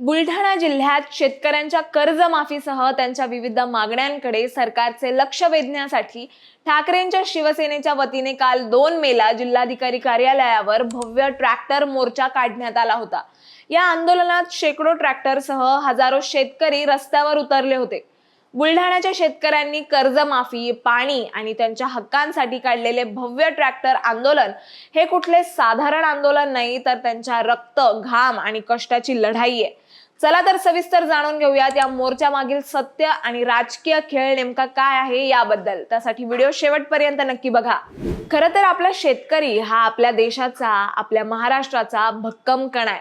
बुलढाणा जिल्ह्यात शेतकऱ्यांच्या कर्जमाफीसह त्यांच्या विविध मागण्यांकडे सरकारचे लक्ष वेधण्यासाठी ठाकरेंच्या शिवसेनेच्या वतीने काल दोन मेला जिल्हाधिकारी कार्यालयावर भव्य ट्रॅक्टर मोर्चा काढण्यात आला होता. या आंदोलनात शेकडो ट्रॅक्टरसह हजारो शेतकरी रस्त्यावर उतरले होते. बुलढाण्याच्या शेतकऱ्यांनी कर्जमाफी पाणी आणि त्यांच्या हक्कांसाठी काढलेले भव्य ट्रॅक्टर आंदोलन हे कुठले साधारण आंदोलन नाही तर त्यांच्या रक्त घाम आणि कष्टाची लढाई आहे. चला तर सविस्तर जाणून घेऊयात या मोर्चा मागील सत्य आणि राजकीय खेळ नेमका काय आहे याबद्दल. त्यासाठी व्हिडिओ शेवटपर्यंत नक्की बघा. खर तर आपला शेतकरी हा आपल्या देशाचा आपल्या महाराष्ट्राचा भक्कम कणा आहे.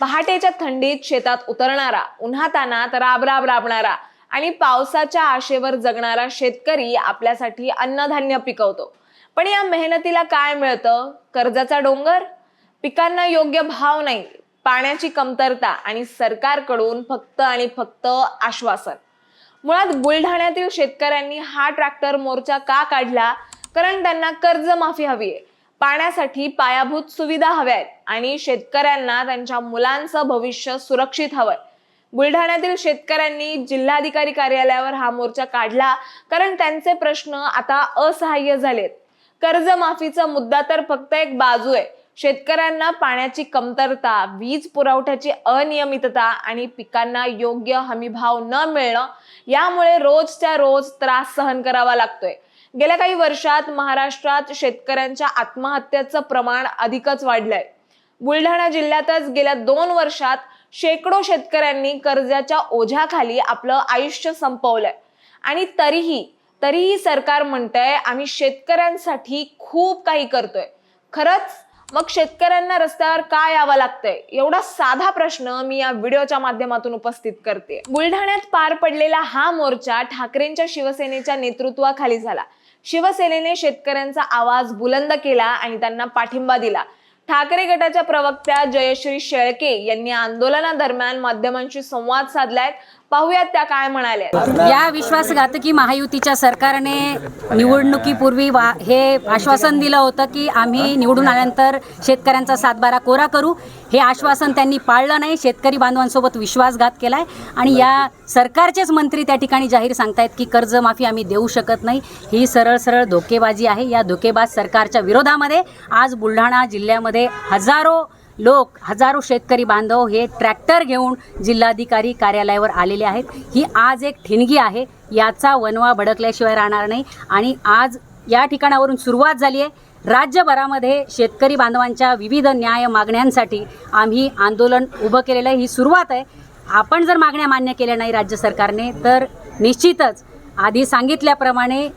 पहाटेच्या थंडीत शेतात उतरणारा उन्हातानात राब राब राबणारा आणि पावसाच्या आशेवर जगणारा शेतकरी आपल्यासाठी अन्नधान्य पिकवतो. पण या मेहनतीला काय मिळतं? कर्जाचा डोंगर? पिकांना योग्य भाव नाही. पाण्याची कमतरता आणि सरकारकडून फक्त आणि फक्त आश्वासन. मुळात बुलढाण्यातील शेतकऱ्यांनी हा ट्रॅक्टर मोर्चा का काढला? कारण त्यांना कर्जमाफी हवी आहे. पाण्यासाठी पायाभूत सुविधा हव्या आहेत आणि शेतकऱ्यांना त्यांच्या मुलांचं भविष्य सुरक्षित हवंय. बुलढाण्यातील शेतकऱ्यांनी जिल्हाधिकारी कार्यालयावर हा मोर्चा काढला कारण त्यांचे प्रश्न आता असहाय्य झालेत. कर्जमाफीचा मुद्दा तर फक्त एक बाजू आहे. शेतकऱ्यांना पाण्याची कमतरता वीज पुरवठ्याची अनियमितता आणि पिकांना योग्य हमीभाव न मिळणं यामुळे रोजच्या रोज त्रास सहन करावा लागतोय. गेल्या काही वर्षात महाराष्ट्रात शेतकऱ्यांच्या आत्महत्याचं प्रमाण अधिकच वाढलंय. बुलढाणा जिल्ह्यातच गेल्या दोन वर्षात शेकडो शेतकऱ्यांनी कर्जाच्या ओझ्याखाली आपलं आयुष्य संपवलंय. आणि तरीही तरीही सरकार म्हणतंय आम्ही शेतकऱ्यांसाठी खूप काही करतोय. खरंच मग शेतकऱ्यांना रस्त्यावर काय यावं लागतंय? एवढा साधा प्रश्न मी या व्हिडिओच्या माध्यमातून उपस्थित करते. बुलढाण्यात पार पडलेला हा मोर्चा ठाकरेंच्या शिवसेनेच्या नेतृत्वाखाली झाला. शिवसेनेने शेतकऱ्यांचा आवाज बुलंद केला आणि त्यांना पाठिंबा दिला. ठाकरे गटाच्या प्रवक्त्या जयश्री शेळके यांनी आंदोलनादरम्यान माध्यमांशी संवाद साधलाय. पाहूयात त्या काय म्हणाल्या. या विश्वासघातकी महायुतीच्या सरकारने निवडणुकीपूर्वी वा हे आश्वासन दिलं होतं की आम्ही निवडून आल्यानंतर शेतकऱ्यांचा सातबारा कोरा करू. हे आश्वासन त्यांनी पाळलं नाही. शेतकरी बांधवांसोबत विश्वासघात केलाय. आणि या सरकारचेच मंत्री त्या ठिकाणी जाहीर सांगतायत की कर्जमाफी आम्ही देऊ शकत नाही. ही सरळ सरळ धोकेबाजी आहे. या धोकेबाज सरकारच्या विरोधामध्ये आज बुलढाणा जिल्ह्यामध्ये हजारो लोक हजारो शेतकरी बांधव हे ट्रॅक्टर घेऊन जिल्हाधिकारी कार्यालयावर आलेले आहेत. ही आज एक ठिणगी आहे. याचा वनवा भडकल्याशिवाय राहणार नाही. आणि आज या ठिकाणावरून सुरुवात झाली आहे. राज्यभरामध्ये शेतकरी बांधवांच्या विविध न्याय मागण्यांसाठी आम्ही आंदोलन उभं केलेलं आहे. ही सुरुवात आहे. आपण जर मागण्या मान्य केल्या नाही राज्य सरकारने तर निश्चितच आधी सांगितल्याप्रमाणे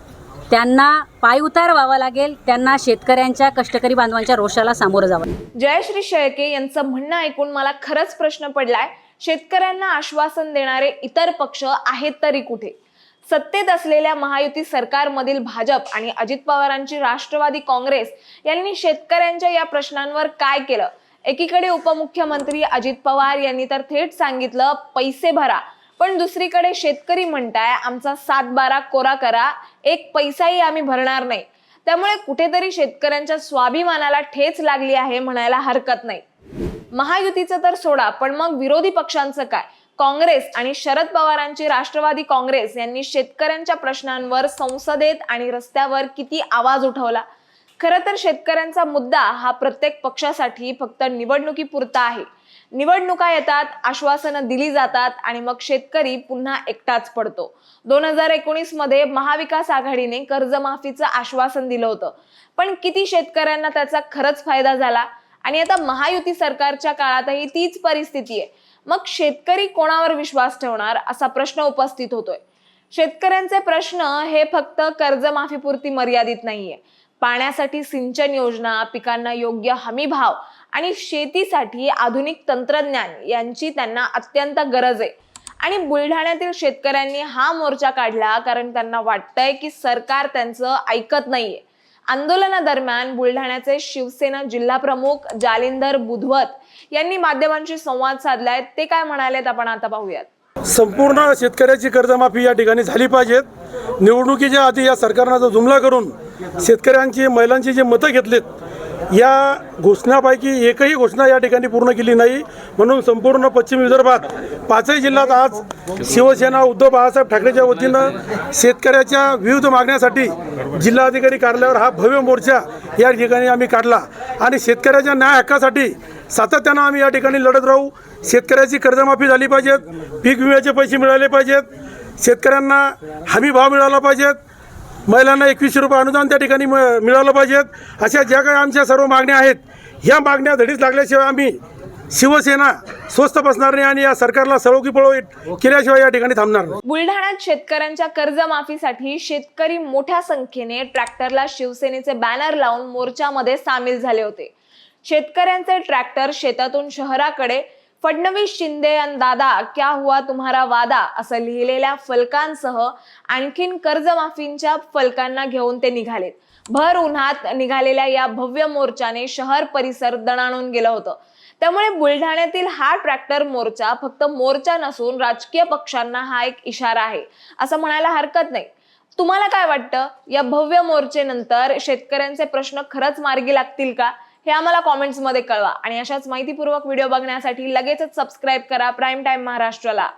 त्यांना पायउतार व्हावा लागेल त्यांना शेतकऱ्यांच्या कष्टकरी बांधवांच्या रोषाला सामोरं जावं जयश्री शेळके यांचं म्हणणं ऐकून मला खरंच प्रश्न पडलाय. शेतकऱ्यांना आश्वासन देणारे इतर पक्ष आहेत तरी कुठे? सत्तेत असलेल्या महायुती सरकारमधील भाजप आणि अजित पवारांची राष्ट्रवादी काँग्रेस यांनी शेतकऱ्यांच्या या प्रश्नांवर काय केलं? एकीकडे उपमुख्यमंत्री अजित पवार यांनी तर थेट सांगितलं पैसे भरा. पण दुसरीकडे शेतकरी म्हणताय आमचा सात बारा कोरा करा एक पैसाही आम्ही भरणार नाही. त्यामुळे कुठेतरी शेतकऱ्यांच्या स्वाभिमानाला ठेच लागली आहे म्हणायला हरकत नाही. महायुतीचं तर सोडा पण मग विरोधी पक्षांचं काय? काँग्रेस आणि शरद पवारांची राष्ट्रवादी काँग्रेस यांनी शेतकऱ्यांच्या प्रश्नांवर संसदेत आणि रस्त्यावर किती आवाज उठवला? खरं तर शेतकऱ्यांचा मुद्दा हा प्रत्येक पक्षासाठी फक्त निवडणुकीपुरता आहे. निवडणुका येतात आश्वासनं दिली जातात आणि मग शेतकरी पुन्हा एकटाच पडतो. दोन हजार एकोणीसमध्ये महाविकास आघाडीने कर्जमाफीचं आश्वासन दिलं होतं. पण किती शेतकऱ्यांना त्याचा खरंच फायदा झाला? आणि आता महायुती सरकारच्या काळातही तीच परिस्थिती आहे. मग शेतकरी कोणावर विश्वास ठेवणार असा प्रश्न उपस्थित होतोय. शेतकऱ्यांचे प्रश्न हे फक्त कर्जमाफीपुरती मर्यादित नाहीये. पाण्यासाठी सिंचन योजना पिकांना योग्य हमी भाव आणि शेतीसाठी आधुनिक तंत्रज्ञान यांची त्यांना अत्यंत गरज आहे. आणि बुलढाण्यातील शेतकऱ्यांनी हा मोर्चा काढला कारण त्यांना वाटतंय की सरकार त्यांचं ऐकत नाहीये. आंदोलनादरम्यान बुलढाण्याचे शिवसेना जिल्हा प्रमुख जालिंदर बुधवत यांनी माध्यमांशी संवाद साधलाय. ते काय म्हणालेत आपण आता पाहूयात. संपूर्ण शेतकऱ्याची कर्जमाफी या ठिकाणी झाली पाहिजेत. निवडणुकीच्या आधी या सरकारनं जो जुमला करून शेतकऱ्यांची महिलांची जी मतं घेतलीत या घोषणापैकी एकही घोषणा या ठिकाणी पूर्ण केली नाही. म्हणून संपूर्ण पश्चिम विदर्भात पाचही जिल्ह्यात आज शिवसेना उद्धव बाळासाहेब ठाकरेच्या वतीनं शेतकऱ्याच्या विविध मागण्यासाठी जिल्हाधिकारी कार्यालयावर हा भव्य मोर्चा या ठिकाणी आम्ही काढला. आणि शेतकऱ्याच्या न्याय हक्कासाठी सातत्यानं आम्ही या ठिकाणी लढत राहू. शेतकऱ्याची कर्जमाफी झाली पाहिजेत पीक विम्याचे पैसे मिळाले पाहिजेत शेतकऱ्यांना हमी भाव मिळाला पाहिजेत. महिलांना एकवीसशे रुपये अनुदान त्या ठिकाणी मिळालं पाहिजेत अशा ज्या काही आमच्या सर्व मागण्या आहेत ह्या मागण्या धडीच लागल्याशिवाय आम्ही शिवसेना स्वस्त बसणार नाही आणि या सरकारला सळोकी पळो केल्याशिवाय या ठिकाणी थांबणार नाही. बुलढाण्यात शेतकऱ्यांच्या कर्जमाफीसाठी शेतकरी मोठ्या संख्येने ट्रॅक्टरला शिवसेनेचे बॅनर लावून मोर्चामध्ये सामील झाले होते. शेतकऱ्यांचे ट्रॅक्टर शेतातून शहराकडे फडणवीस शिंदे अन दादा क्या हुआ तुम्हारा वादा? असं लिहिलेल्या फलकांसह आणखीन कर्जमाफींच्या फलकांना घेऊन ते निघालेत. भर उन्हात निघालेल्या या भव्य मोर्चाने शहर परिसर दणाणून गेलं होतं. त्यामुळे बुलढाण्यातील हा ट्रॅक्टर मोर्चा फक्त मोर्चा नसून राजकीय पक्षांना हा एक इशारा आहे असं म्हणायला हरकत नाही. तुम्हाला काय वाटतं? या भव्य मोर्चेनंतर शेतकऱ्यांचे प्रश्न खरंच मार्गी लागतील का? हे आम्हाला कॉमेंट्समध्ये कळवा. आणि अशाच माहितीपूर्वक व्हिडिओ बघण्यासाठी लगेचच सबस्क्राईब करा. प्राईम टाइम महाराष्ट्राला.